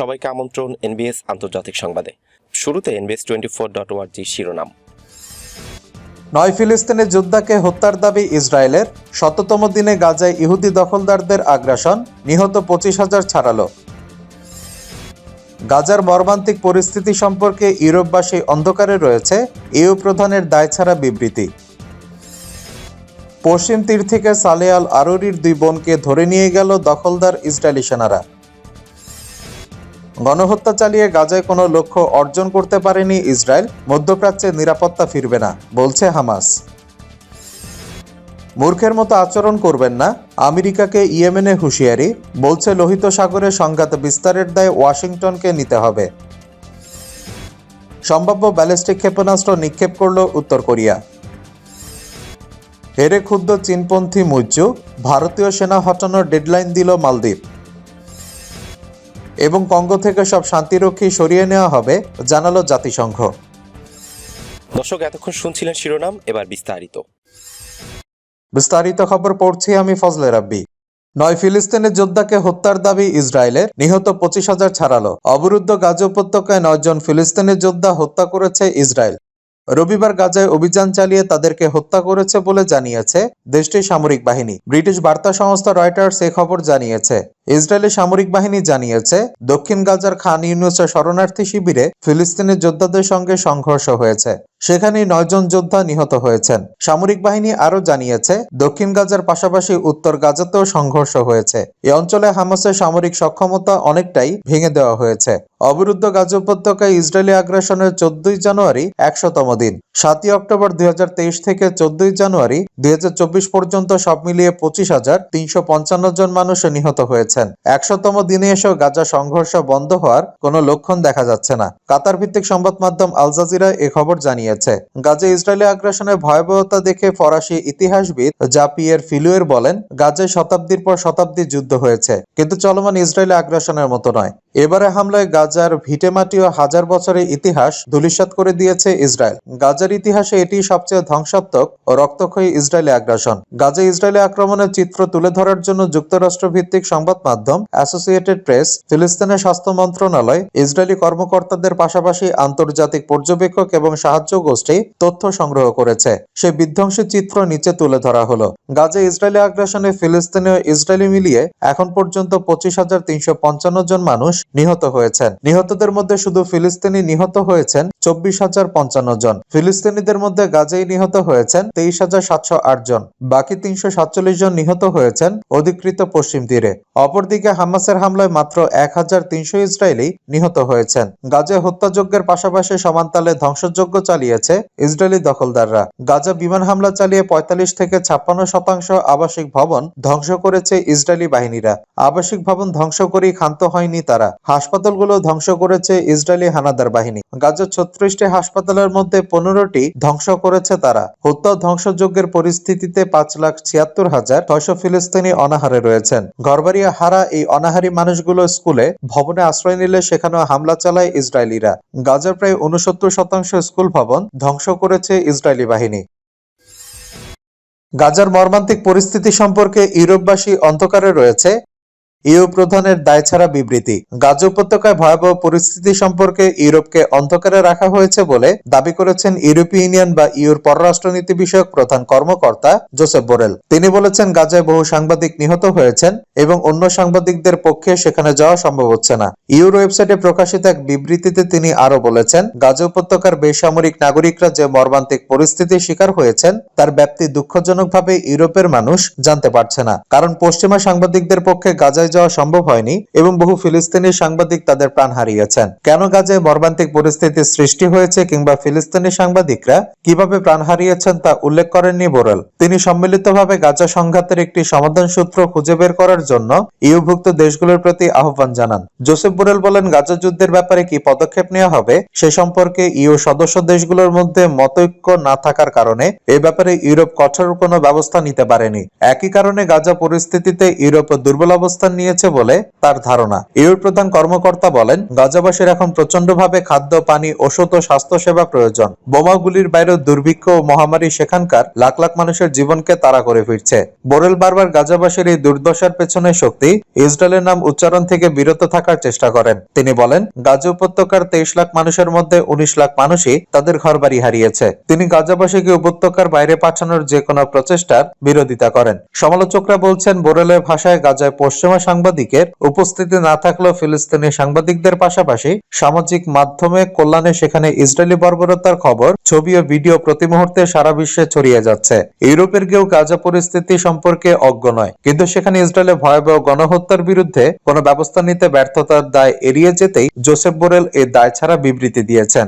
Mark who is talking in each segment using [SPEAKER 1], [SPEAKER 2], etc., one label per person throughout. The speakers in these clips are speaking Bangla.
[SPEAKER 1] সবাইকে আমন্ত্রণ এনবিএস আন্তর্জাতিক সংবাদে শুরুতে NBS twenty four dot G শিরোনাম
[SPEAKER 2] নয় ফিলিস্তিনি যোদ্ধাকে হত্যার দাবি ইসরায়েলের শততম দিনে গাজায় ইহুদি দখলদারদের আগ্রাসন নিহত পঁচিশ হাজার ছাড়ালো গাজার মর্মান্তিক পরিস্থিতি সম্পর্কে ইউরোপবাসী অন্ধকারে রয়েছে ইউ প্রধানের দায় ছাড়া বিবৃতি পশ্চিম তীর থেকে সালে আল আরুরির দুই বোনকে ধরে নিয়ে গেল দখলদার ইসরায়েলি সেনারা গণহত্যা চালিয়ে গাজায় কোনো লক্ষ্য অর্জন করতে পারেনি ইসরায়েল মধ্যপ্রাচ্যে নিরাপত্তা ফিরবে না বলছে হামাস মূর্খের মতো আচরণ করবেন না আমেরিকাকে ইয়েমেনে হুঁশিয়ারি বলছে লোহিত সাগরে সংঘাত বিস্তারের দায় ওয়াশিংটনকে নিতে হবে সম্ভাব্য ব্যালিস্টিক ক্ষেপণাস্ত্র নিক্ষেপ করল উত্তর কোরিয়া হেরে ক্ষুদ্র চীনপন্থী মুজ্জু ভারতীয় সেনা হটানোর ডেডলাইন দিল মালদ্বীপ এবং কঙ্গো থেকে সব শান্তিরক্ষী সরিয়ে নেওয়া হবে জানালো জাতিসংঘ
[SPEAKER 1] দর্শক এতক্ষণ শুনছিলেন শিরোনাম এবার বিস্তারিত
[SPEAKER 3] বিস্তারিত খবর পড়ছি আমি ফজলে রাব্বি নয় ফিলিস্তিনের যোদ্ধাকে হত্যার দাবি ইসরায়েলের নিহত পঁচিশ হাজার ছাড়ালো অবরুদ্ধ গাজ উপত্যকায় নয়জন ফিলিস্তিনের যোদ্ধা হত্যা করেছে ইসরায়েল রবিবার গাজায় অভিযান চালিয়ে তাদেরকে হত্যা করেছে বলে জানিয়েছে দেশটির সামরিক বাহিনী ব্রিটিশ বার্তা সংস্থা রয়টার্স এ খবর জানিয়েছে ইসরায়েলি সামরিক বাহিনী জানিয়েছে দক্ষিণ গাজার খান ইউনুসের শরণার্থী শিবিরে ফিলিস্তিনি যোদ্ধাদের সঙ্গে সংঘর্ষ হয়েছে সেখানে নয়জন যোদ্ধা নিহত হয়েছেন সামরিক বাহিনী আরও জানিয়েছে দক্ষিণ গাজার পাশাপাশি উত্তর গাজাতেও সংঘর্ষ হয়েছে এ অঞ্চলে হামাসের সামরিক সক্ষমতা অনেকটাই ভেঙে দেওয়া হয়েছে অবরুদ্ধ গাজ উপত্যকায় ইসরায়েলি আগ্রাসনের চোদ্দই জানুয়ারি একশোতম দিন সাতই অক্টোবর দুই থেকে চোদ্দই জানুয়ারি দুই পর্যন্ত সব মিলিয়ে পঁচিশ হাজার তিনশো জন মানুষ নিহত হয়েছেন একশোতম দিনে এসেও গাজা সংঘর্ষ বন্ধ হওয়ার কোনো লক্ষণ দেখা যাচ্ছে না কাতার ভিত্তিক সংবাদ মাধ্যম আলজাজিরা এ খবর জানিয়েছে গাজে ইসরায়েলি আগ্রাসনের ভয়াবহতা দেখে ফরাসি ইতিহাসবিদ জাপিয়ের ফিলুয়ের বলেন গাজে শতাব্দীর পর শতাব্দী যুদ্ধ হয়েছে কিন্তু চলমান ইসরায়েলি আগ্রাসনের মতো নয় এবারে হামলায় গাজ গাজার ও হাজার বছরের ইতিহাস ধুলিসাত করে দিয়েছে ইসরায়েল গাজার ইতিহাসে এটি সবচেয়ে ধ্বংসাত্মক ও রক্তক্ষয়ী ইসরায়েলি আগ্রাসন গাজা ইসরায়েলি আক্রমণের চিত্র তুলে ধরার জন্য যুক্তরাষ্ট্র ভিত্তিক সংবাদ মাধ্যম অ্যাসোসিয়েটেড প্রেস ফিলিস্তিনের স্বাস্থ্য মন্ত্রণালয় ইসরায়েলি কর্মকর্তাদের পাশাপাশি আন্তর্জাতিক পর্যবেক্ষক এবং সাহায্য গোষ্ঠী তথ্য সংগ্রহ করেছে সে বিধ্বংসী চিত্র নিচে তুলে ধরা হলো গাজা ইসরায়েলি আগ্রাসনে ও ইসরায়েলি মিলিয়ে এখন পর্যন্ত পঁচিশ হাজার তিনশো পঞ্চান্ন জন মানুষ নিহত হয়েছেন নিহতদের মধ্যে শুধু ফিলিস্তিনি নিহত হয়েছেন চব্বিশ হাজার পঞ্চান্ন জন ফিলিস্তিনিদের মধ্যে গাজেই নিহত হয়েছেন তেইশ হাজার সাতশো আট জন বাকি তিনশো সাতচল্লিশ জন নিহত হয়েছেন অধিকৃত পশ্চিম তীরে অপরদিকে হামাসের হামলায় মাত্র এক হাজার তিনশো ইসরায়েলি নিহত হয়েছেন গাজে হত্যাযজ্ঞের পাশাপাশি সমান্তালে ধ্বংসযজ্ঞ চালিয়েছে ইসরায়েলি দখলদাররা গাজা বিমান হামলা চালিয়ে পঁয়তাল্লিশ থেকে ছাপ্পান্ন শতাংশ আবাসিক ভবন ধ্বংস করেছে ইসরায়েলি বাহিনীরা আবাসিক ভবন ধ্বংস করেই ক্ষান্ত হয়নি তারা হাসপাতালগুলো ধ্বংস করেছে ইসরায়েলি হানাদার বাহিনী গাজার ছত্রিশটি হাসপাতালের মধ্যে পনেরোটি ধ্বংস করেছে তারা হত্যা ধ্বংসযজ্ঞের পরিস্থিতিতে পাঁচ লাখ ছিয়াত্তর হাজার ছয়শ ফিলিস্তিনি অনাহারে রয়েছেন ঘরবাড়িয়া হারা এই অনাহারী মানুষগুলো স্কুলে ভবনে আশ্রয় নিলে সেখানে হামলা চালায় ইসরায়েলিরা গাজার প্রায় উনসত্তর শতাংশ স্কুল ভবন ধ্বংস করেছে ইসরায়েলি বাহিনী
[SPEAKER 2] গাজার মর্মান্তিক পরিস্থিতি সম্পর্কে ইউরোপবাসী অন্ধকারে রয়েছে ইউ প্রধানের দায় ছাড়া বিবৃতি গাজ উপত্যকায় ভয়াবহ পরিস্থিতি সম্পর্কে ইউরোপকে অন্ধকারে রাখা হয়েছে বলে দাবি করেছেন ইউরোপীয় ইউনিয়ন বা ইউর পররাষ্ট্রনীতি বিষয়ক প্রধান কর্মকর্তা জোসেফ বোরেল তিনি বলেছেন গাজায় বহু সাংবাদিক নিহত হয়েছেন এবং অন্য সাংবাদিকদের পক্ষে সেখানে যাওয়া সম্ভব হচ্ছে না ইউর ওয়েবসাইটে প্রকাশিত এক বিবৃতিতে তিনি আরো বলেছেন গাজা উপত্যকার বেসামরিক নাগরিকরা যে মর্মান্তিক পরিস্থিতির শিকার হয়েছেন তার ব্যাপ্তি দুঃখজনকভাবে ইউরোপের মানুষ জানতে পারছে না কারণ পশ্চিমা সাংবাদিকদের পক্ষে গাজায় যাওয়া সম্ভব হয়নি এবং বহু ফিলিস্তিনি সাংবাদিক তাদের প্রাণ হারিয়েছেন কেন গাজে মর্মান্তিক পরিস্থিতির সৃষ্টি হয়েছে কিংবা ফিলিস্তিনি সাংবাদিকরা কিভাবে প্রাণ হারিয়েছেন তা উল্লেখ করেননি বোরেল তিনি সম্মিলিতভাবে গাজা সংঘাতের একটি সমাধান সূত্র খুঁজে বের করার জন্য ইউভুক্ত দেশগুলোর প্রতি আহ্বান জানান জোসেফ বোরেল বলেন গাজা যুদ্ধের ব্যাপারে কি পদক্ষেপ নেওয়া হবে সে সম্পর্কে ইউ সদস্য দেশগুলোর মধ্যে মতৈক্য না থাকার কারণে এ ব্যাপারে ইউরোপ কঠোর কোনো ব্যবস্থা নিতে পারেনি একই কারণে গাজা পরিস্থিতিতে ইউরোপ দুর্বল অবস্থান নিয়েছে বলে তার ধারণা ইউর প্রধান কর্মকর্তা বলেন গাজাবাসীর এখন ভাবে খাদ্য পানি ওষুধ ও স্বাস্থ্যসেবা প্রয়োজন বোমাগুলির বাইরেও দুর্ভিক্ষ ও মহামারী সেখানকার লাখ লাখ মানুষের জীবনকে তারা করে ফিরছে বোরেল বারবার গাজাবাসীর এই দুর্দশার পেছনে শক্তি ইসরায়েলের নাম উচ্চারণ থেকে বিরত থাকার চেষ্টা করেন তিনি বলেন গাজা উপত্যকার তেইশ লাখ মানুষের মধ্যে উনিশ লাখ মানুষই তাদের ঘর বাড়ি হারিয়েছে তিনি গাজাবাসীকে উপত্যকার বাইরে পাঠানোর যে কোনো প্রচেষ্টার বিরোধিতা করেন সমালোচকরা বলছেন বোরেলের ভাষায় গাজায় পশ্চিমা সাংবাদিকের উপস্থিতি না থাকলেও ফিলিস্তিনি সাংবাদিকদের পাশাপাশি সামাজিক মাধ্যমে কল্যাণে সেখানে ইসরায়েলি বর্বরতার খবর ছবি ও ভিডিও প্রতি মুহূর্তে সারা বিশ্বে ছড়িয়ে যাচ্ছে ইউরোপের কেউ গাজা পরিস্থিতি সম্পর্কে অজ্ঞ নয় কিন্তু সেখানে ইসরায়েলের ভয়াবহ গণহত্যার বিরুদ্ধে কোনো ব্যবস্থা নিতে ব্যর্থতার দায় এড়িয়ে যেতেই জোসেফ বোরেল এ দায় ছাড়া বিবৃতি দিয়েছেন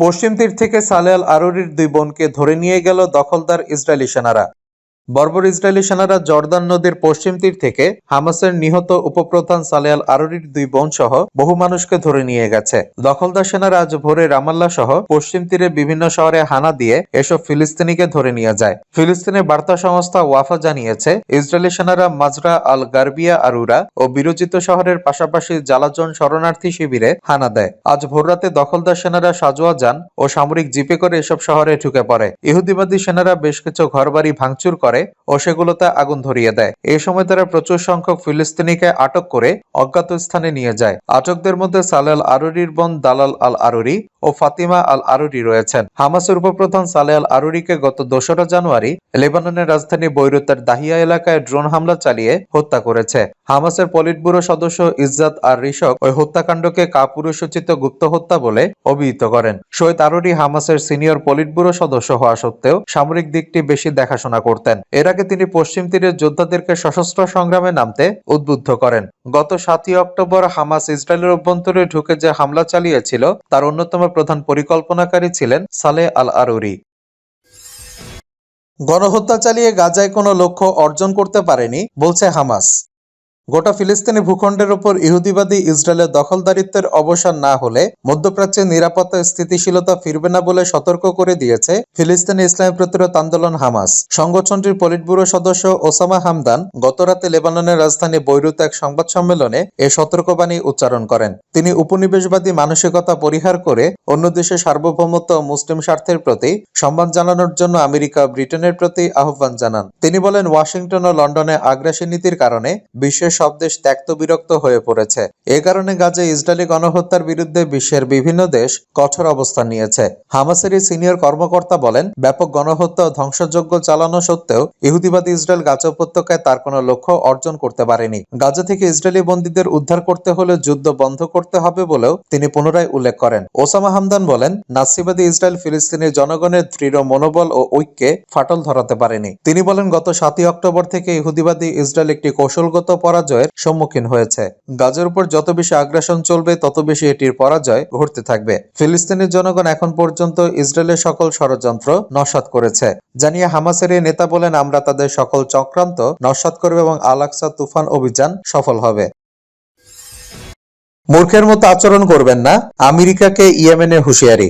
[SPEAKER 2] পশ্চিম তীর থেকে সালেল আরুরির দুই বোনকে ধরে নিয়ে গেল দখলদার ইসরায়েলি সেনারা বর্বর ইসরায়েলি সেনারা জর্দান নদীর পশ্চিম তীর থেকে হামাসের নিহত উপপ্রধান সালেয়াল আল আরুরির দুই বোন সহ বহু মানুষকে ধরে নিয়ে গেছে দখলদার সেনারা আজ ভোরে রামাল্লা সহ পশ্চিম তীরে বিভিন্ন শহরে হানা দিয়ে এসব ফিলিস্তিনিকে ধরে নিয়ে যায় ফিলিস্তিনের বার্তা সংস্থা ওয়াফা জানিয়েছে ইসরায়েলি সেনারা মাজরা আল গার্বিয়া আরুরা ও বিরোচিত শহরের পাশাপাশি জালাজন শরণার্থী শিবিরে হানা দেয় আজ ভোর রাতে দখলদার সেনারা সাজোয়া যান ও সামরিক জিপে করে এসব শহরে ঢুকে পড়ে ইহুদিবাদী সেনারা বেশ কিছু ঘরবাড়ি ভাঙচুর করে করে ও সেগুলোতে আগুন ধরিয়ে দেয় এই সময় তারা প্রচুর সংখ্যক ফিলিস্তিনিকে আটক করে অজ্ঞাত স্থানে নিয়ে যায় আটকদের মধ্যে সালেল আরুরির বোন দালাল আল আরুরি ও ফাতিমা আল আরুরি রয়েছেন হামাসের উপপ্রধান সালে আল আরুরিকে গত দোসরা জানুয়ারি লেবাননের রাজধানী বৈরুতের দাহিয়া এলাকায় ড্রোন হামলা চালিয়ে হত্যা করেছে হামাসের পলিটব্যুরো সদস্য ইজ্জাত আর ঋষক ওই হত্যাকাণ্ডকে কাপুরুষোচিত গুপ্ত হত্যা বলে অভিহিত করেন শহীদ আরুরি হামাসের সিনিয়র পলিটব্যুরো সদস্য হওয়া সত্ত্বেও সামরিক দিকটি বেশি দেখাশোনা করতেন এর আগে তিনি পশ্চিম তীরের যোদ্ধাদেরকে সশস্ত্র সংগ্রামে নামতে উদ্বুদ্ধ করেন গত সাতই অক্টোবর হামাস ইসরায়েলের অভ্যন্তরে ঢুকে যে হামলা চালিয়েছিল তার অন্যতম প্রধান পরিকল্পনাকারী ছিলেন সালে আল আরুরি গণহত্যা চালিয়ে গাজায় কোনো লক্ষ্য অর্জন করতে পারেনি বলছে হামাস গোটা ফিলিস্তিনি ভূখণ্ডের উপর ইহুদিবাদী ইসরায়েলের দখলদারিত্বের অবসান না হলে মধ্যপ্রাচ্যের নিরাপত্তা স্থিতিশীলতা ফিরবে না বলে সতর্ক করে দিয়েছে ফিলিস্তিনি ইসলামী প্রতিরোধ আন্দোলন হামাস সংগঠনটির পলিটব্যুরো সদস্য ওসামা হামদান গতরাতে লেবাননের রাজধানী বৈরুত এক সংবাদ সম্মেলনে এ সতর্কবাণী উচ্চারণ করেন তিনি উপনিবেশবাদী মানসিকতা পরিহার করে অন্য দেশের সার্বভৌমত্ব মুসলিম স্বার্থের প্রতি সম্মান জানানোর জন্য আমেরিকা ব্রিটেনের প্রতি আহ্বান জানান তিনি বলেন ওয়াশিংটন ও লন্ডনে আগ্রাসী নীতির কারণে বিশ্বের সব দেশ ত্যক্ত বিরক্ত হয়ে পড়েছে এ কারণে গাজে ইসরায়েলি গণহত্যার বিরুদ্ধে বিশ্বের বিভিন্ন দেশ কঠোর অবস্থান নিয়েছে হামাসেরই সিনিয়র কর্মকর্তা বলেন ব্যাপক গণহত্যা ধ্বংসযোগ্য চালানো সত্ত্বেও ইহুদিবাদী ইসরায়েল গাজা উপত্যকায় তার কোনো লক্ষ্য অর্জন করতে পারেনি গাজা থেকে ইসরায়েলি বন্দীদের উদ্ধার করতে হলে যুদ্ধ বন্ধ করতে হবে বলেও তিনি পুনরায় উল্লেখ করেন ওসামা হামদান বলেন নাসিবাদী ইসরায়েল ফিলিস্তিনের জনগণের দৃঢ় মনোবল ও ঐক্যে ফাটল ধরাতে পারেনি তিনি বলেন গত সাতই অক্টোবর থেকে ইহুদিবাদী ইসরায়েল একটি কৌশলগত পরাজয় পরাজয়ের সম্মুখীন হয়েছে গাজার উপর যত বেশি আগ্রাসন চলবে তত বেশি এটির পরাজয় ঘটতে থাকবে ফিলিস্তিনের জনগণ এখন পর্যন্ত ইসরায়েলের সকল ষড়যন্ত্র নস্বাত করেছে জানিয়ে হামাসের নেতা বলেন আমরা তাদের সকল চক্রান্ত নস্বাত করবে এবং আলাক্সা তুফান অভিযান সফল হবে মূর্খের মতো আচরণ করবেন না আমেরিকাকে ইয়েমেনের হুঁশিয়ারি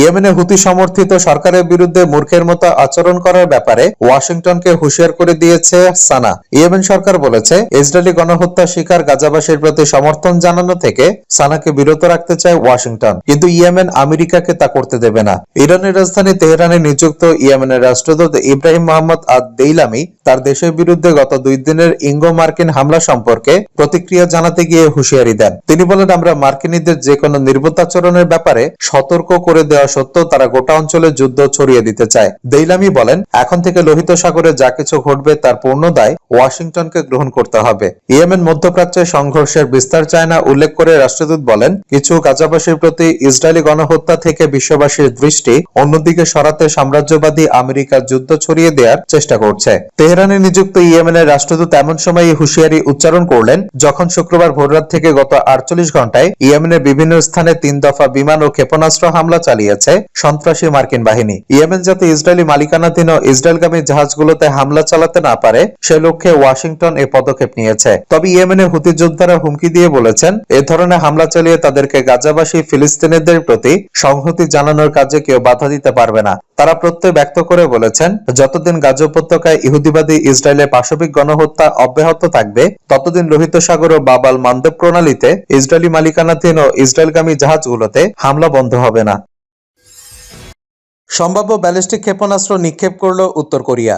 [SPEAKER 2] ইয়েমেনে হুতি সমর্থিত সরকারের বিরুদ্ধে মূর্খের মতো আচরণ করার ব্যাপারে ওয়াশিংটনকে হুঁশিয়ার করে দিয়েছে সানা ইয়েমেন সরকার বলেছে ইসরায়েলি গণহত্যা শিকার গাজাবাসীর প্রতি সমর্থন জানানো থেকে সানাকে বিরত রাখতে চায় ওয়াশিংটন কিন্তু ইয়েমেন আমেরিকাকে তা করতে দেবে না ইরানের রাজধানী তেহরানে নিযুক্ত ইয়েমেনের রাষ্ট্রদূত ইব্রাহিম মোহাম্মদ আদ দেইলামি তার দেশের বিরুদ্ধে গত দুই দিনের ইঙ্গো মার্কিন হামলা সম্পর্কে প্রতিক্রিয়া জানাতে গিয়ে হুঁশিয়ারি দেন তিনি বলেন আমরা মার্কিনীদের যে কোনো নির্বোধ আচরণের ব্যাপারে সতর্ক করে দেওয়া দেওয়া সত্ত্বেও তারা গোটা অঞ্চলে যুদ্ধ ছড়িয়ে দিতে চায় দেইলামি বলেন এখন থেকে লোহিত সাগরে যা কিছু ঘটবে তার পূর্ণ দায় ওয়াশিংটনকে গ্রহণ করতে হবে ইয়েমেন মধ্যপ্রাচ্যে সংঘর্ষের বিস্তার চায় না উল্লেখ করে রাষ্ট্রদূত বলেন কিছু গাজাবাসীর প্রতি ইসরায়েলি গণহত্যা থেকে বিশ্ববাসীর দৃষ্টি অন্যদিকে সরাতে সাম্রাজ্যবাদী আমেরিকা যুদ্ধ ছড়িয়ে দেওয়ার চেষ্টা করছে তেহরানে নিযুক্ত ইয়েমেনের রাষ্ট্রদূত এমন সময় হুঁশিয়ারি উচ্চারণ করলেন যখন শুক্রবার ভোররাত থেকে গত আটচল্লিশ ঘন্টায় ইয়েমেনের বিভিন্ন স্থানে তিন দফা বিমান ও ক্ষেপণাস্ত্র হামলা চালিয়ে দিয়েছে সন্ত্রাসী মার্কিন বাহিনী ইয়েমেন যাতে ইসরায়েলি মালিকানাধীন ইসরায়েলগামী জাহাজগুলোতে হামলা চালাতে না পারে সে লক্ষ্যে ওয়াশিংটন এ পদক্ষেপ নিয়েছে তবে ইয়েমেনে হুতি যোদ্ধারা হুমকি দিয়ে বলেছেন এ ধরনের হামলা চালিয়ে তাদেরকে গাজাবাসী ফিলিস্তিনিদের প্রতি সংহতি জানানোর কাজে কেউ বাধা দিতে পারবে না তারা প্রত্যয় ব্যক্ত করে বলেছেন যতদিন গাজা উপত্যকায় ইহুদিবাদী ইসরায়েলের পাশবিক গণহত্যা অব্যাহত থাকবে ততদিন লোহিত সাগর ও বাবাল মান্দব প্রণালীতে ইসরায়েলি মালিকানাধীন ও ইসরায়েলগামী জাহাজগুলোতে হামলা বন্ধ হবে না সম্ভাব্য ব্যালিস্টিক ক্ষেপণাস্ত্র নিক্ষেপ করল উত্তর কোরিয়া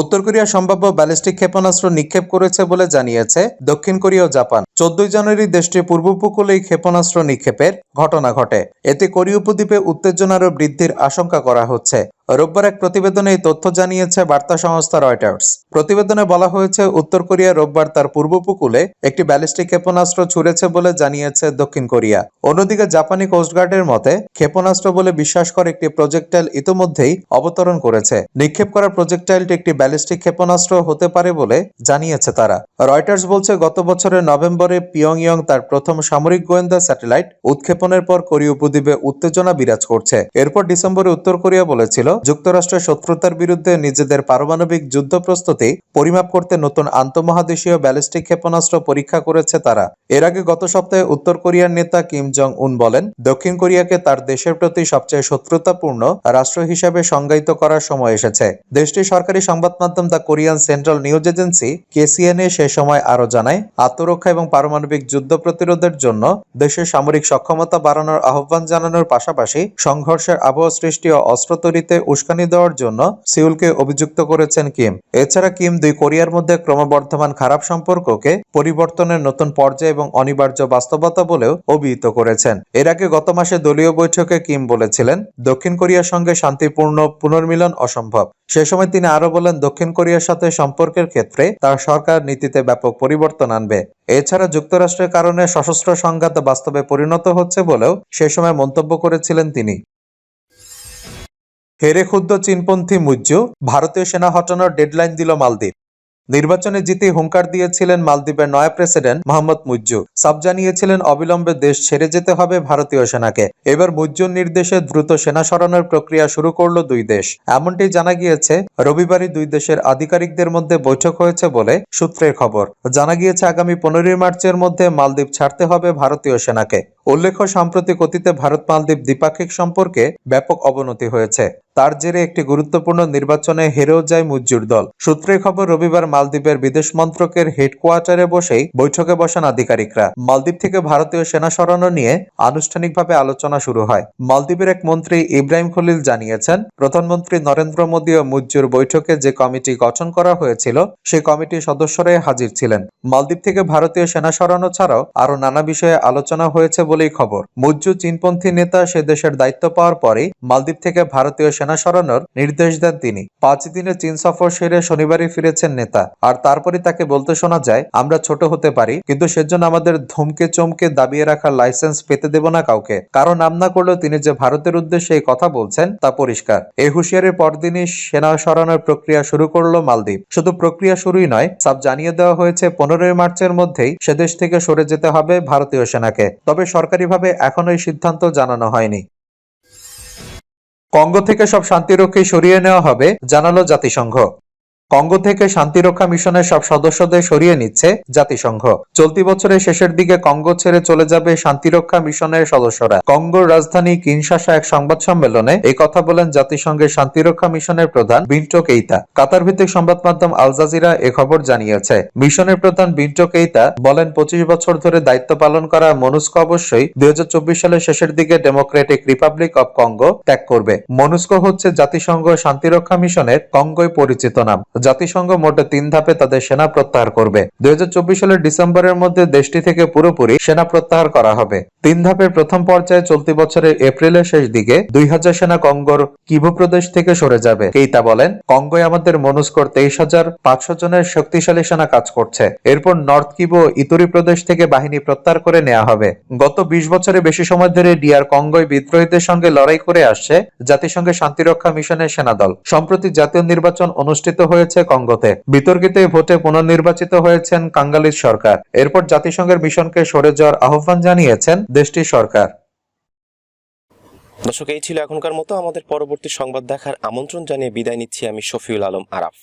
[SPEAKER 2] উত্তর কোরিয়া সম্ভাব্য ব্যালিস্টিক ক্ষেপণাস্ত্র নিক্ষেপ করেছে বলে জানিয়েছে দক্ষিণ কোরিয়া ও জাপান চোদ্দই জানুয়ারি দেশটির পূর্ব উপকূলে এই ক্ষেপণাস্ত্র নিক্ষেপের ঘটনা ঘটে এতে কোরীয় উপদ্বীপে উত্তেজনারও বৃদ্ধির আশঙ্কা করা হচ্ছে রোববার এক প্রতিবেদনে এই তথ্য জানিয়েছে বার্তা সংস্থা রয়টার্স প্রতিবেদনে বলা হয়েছে উত্তর কোরিয়া রোববার তার পূর্ব উপকূলে একটি ব্যালিস্টিক ক্ষেপণাস্ত্র ছুড়েছে বলে জানিয়েছে দক্ষিণ কোরিয়া অন্যদিকে জাপানি কোস্টগার্ডের মতে ক্ষেপণাস্ত্র বলে বিশ্বাস করে একটি প্রজেক্টাইল ইতোমধ্যেই অবতরণ করেছে নিক্ষেপ করা প্রজেক্টাইলটি একটি ব্যালিস্টিক ক্ষেপণাস্ত্র হতে পারে বলে জানিয়েছে তারা রয়টার্স বলছে গত বছরের নভেম্বরে পিয়ংইয়ং তার প্রথম সামরিক গোয়েন্দা স্যাটেলাইট উৎক্ষেপণের পর কোরীয় উপদ্বীপে উত্তেজনা বিরাজ করছে এরপর ডিসেম্বরে উত্তর কোরিয়া বলেছিল যুক্তরাষ্ট্রের শত্রুতার বিরুদ্ধে নিজেদের পারমাণবিক যুদ্ধ প্রস্তুতি পরিমাপ করতে নতুন আন্তমহাদেশীয় ব্যালিস্টিক ক্ষেপণাস্ত্র পরীক্ষা করেছে তারা এর আগে গত সপ্তাহে উত্তর কোরিয়ার নেতা কিম জং উন বলেন দক্ষিণ কোরিয়াকে তার দেশের প্রতি সবচেয়ে শত্রুতাপূর্ণ রাষ্ট্র হিসেবে সংজ্ঞায়িত করার সময় এসেছে দেশটির সরকারি সংবাদ মাধ্যম the Korean Central News Agency KCNA সে সময় আরও জানায় আত্মরক্ষা এবং পারমাণবিক যুদ্ধ প্রতিরোধের জন্য দেশের সামরিক সক্ষমতা বাড়ানোর আহ্বান জানানোর পাশাপাশি সংঘর্ষের আবহ সৃষ্টি ও অস্ত্র তৈরিতে উস্কানি দেওয়ার জন্য সিউলকে অভিযুক্ত করেছেন কিম এছাড়া কিম দুই কোরিয়ার মধ্যে ক্রমবর্ধমান খারাপ সম্পর্ককে পরিবর্তনের নতুন পর্যায়ে এবং অনিবার্য বাস্তবতা বলেও অভিহিত করেছেন এর আগে গত মাসে দলীয় বৈঠকে কিম বলেছিলেন দক্ষিণ কোরিয়ার সঙ্গে শান্তিপূর্ণ পুনর্মিলন অসম্ভব সে সময় তিনি আরো বলেন দক্ষিণ কোরিয়ার সাথে সম্পর্কের ক্ষেত্রে তার সরকার নীতিতে ব্যাপক পরিবর্তন আনবে এছাড়া যুক্তরাষ্ট্রের কারণে সশস্ত্র সংঘাত বাস্তবে পরিণত হচ্ছে বলেও সে সময় মন্তব্য করেছিলেন তিনি হেরে ক্ষুদ্র চীনপন্থী মুজ্জ ভারতীয় সেনা হটানোর ডেডলাইন দিল মালদ্বীপ নির্বাচনে জিতে হুঙ্কার দিয়েছিলেন মালদ্বীপের নয়া প্রেসিডেন্ট মোহাম্মদ মুজ্জু সাব জানিয়েছিলেন অবিলম্বে দেশ ছেড়ে যেতে হবে ভারতীয় সেনাকে এবার মুজ্জুর নির্দেশে দ্রুত সেনা সরানোর প্রক্রিয়া শুরু করল দুই দেশ এমনটি জানা গিয়েছে রবিবারই দুই দেশের আধিকারিকদের মধ্যে বৈঠক হয়েছে বলে সূত্রের খবর জানা গিয়েছে আগামী পনেরোই মার্চের মধ্যে মালদ্বীপ ছাড়তে হবে ভারতীয় সেনাকে উল্লেখ্য সাম্প্রতিক অতীতে ভারত মালদ্বীপ দ্বিপাক্ষিক সম্পর্কে ব্যাপক অবনতি হয়েছে তার জেরে একটি গুরুত্বপূর্ণ নির্বাচনে হেরেও যায় মুজির দল সূত্রে খবর রবিবার মালদ্বীপের বিদেশ মন্ত্রকের হেডকোয়ার্টারে বসেই বৈঠকে বসেন আধিকারিকরা মালদ্বীপ থেকে ভারতীয় সেনা সরানো নিয়ে আনুষ্ঠানিকভাবে আলোচনা শুরু হয় মালদ্বীপের এক মন্ত্রী ইব্রাহিম খলিল জানিয়েছেন প্রধানমন্ত্রী নরেন্দ্র মোদী ও মুজির বৈঠকে যে কমিটি গঠন করা হয়েছিল সে কমিটির সদস্যরাই হাজির ছিলেন মালদ্বীপ থেকে ভারতীয় সেনা সরানো ছাড়াও আরও নানা বিষয়ে আলোচনা হয়েছে বলেই খবর মুজ্জু চীনপন্থী নেতা সে দেশের দায়িত্ব পাওয়ার পরে মালদ্বীপ থেকে ভারতীয় সেনা সেনা সরানোর নির্দেশ দেন তিনি পাঁচ দিনের চীন সফর সেরে শনিবারই ফিরেছেন নেতা আর তারপরে তাকে বলতে শোনা যায় আমরা ছোট হতে পারি কিন্তু সেজন্য আমাদের ধমকে চমকে দাবিয়ে রাখার লাইসেন্স পেতে দেব না কাউকে কারণ নাম না করলেও তিনি যে ভারতের উদ্দেশ্যে এই কথা বলছেন তা পরিষ্কার এই হুঁশিয়ারির পরদিনই সেনা সরানোর প্রক্রিয়া শুরু করলো মালদ্বীপ শুধু প্রক্রিয়া শুরুই নয় সাব জানিয়ে দেওয়া হয়েছে পনেরোই মার্চের মধ্যেই সেদেশ থেকে সরে যেতে হবে ভারতীয় সেনাকে তবে সরকারিভাবে এখনো এই সিদ্ধান্ত জানানো হয়নি কঙ্গো থেকে সব শান্তিরক্ষী সরিয়ে নেওয়া হবে জানালো জাতিসংঘ কঙ্গো থেকে শান্তিরক্ষা মিশনের সব সদস্যদের সরিয়ে নিচ্ছে জাতিসংঘ চলতি বছরের শেষের দিকে কঙ্গো ছেড়ে চলে যাবে শান্তিরক্ষা মিশনের সদস্যরা কঙ্গোর রাজধানী কিনশাসা এক সংবাদ সম্মেলনে এ কথা বলেন জাতিসংঘের শান্তিরক্ষা মিশনের প্রধান বিন্টো কেইতা কাতার ভিত্তিক সংবাদ মাধ্যম আল জাজিরা এ খবর জানিয়েছে মিশনের প্রধান বিন্টো কেইতা বলেন পঁচিশ বছর ধরে দায়িত্ব পালন করা মনুস্ক অবশ্যই দুই সালের শেষের দিকে ডেমোক্রেটিক রিপাবলিক অব কঙ্গো ত্যাগ করবে মনুস্ক হচ্ছে জাতিসংঘ শান্তিরক্ষা মিশনের কঙ্গোয় পরিচিত নাম জাতিসংঘ মোট তিন ধাপে তাদের সেনা প্রত্যাহার করবে দুই সালের ডিসেম্বরের মধ্যে দেশটি থেকে পুরোপুরি সেনা প্রত্যাহার করা হবে তিন ধাপের প্রথম পর্যায়ে চলতি বছরের এপ্রিলের শেষ দিকে দুই হাজার সেনা কঙ্গোর কিভু প্রদেশ থেকে সরে যাবে কেইতা বলেন কঙ্গোয় আমাদের মনুস্কর তেইশ হাজার পাঁচশো জনের শক্তিশালী সেনা কাজ করছে এরপর নর্থ কিবো ইতুরি প্রদেশ থেকে বাহিনী প্রত্যাহার করে নেওয়া হবে গত বিশ বছরে বেশি সময় ধরে ডিআর কঙ্গোয় বিদ্রোহীদের সঙ্গে লড়াই করে আসছে জাতিসংঘের শান্তিরক্ষা মিশনের সেনা দল সম্প্রতি জাতীয় নির্বাচন অনুষ্ঠিত হয়ে হয়েছে কঙ্গোতে বিতর্কিত ভোটে পুনর্নির্বাচিত হয়েছেন কাঙ্গালির সরকার এরপর জাতিসংঘের মিশনকে সরে যাওয়ার আহ্বান জানিয়েছেন দেশটির সরকার দর্শক এই ছিল এখনকার মতো আমাদের পরবর্তী সংবাদ দেখার আমন্ত্রণ জানিয়ে বিদায় নিচ্ছি আমি শফিউল আলম আরাফ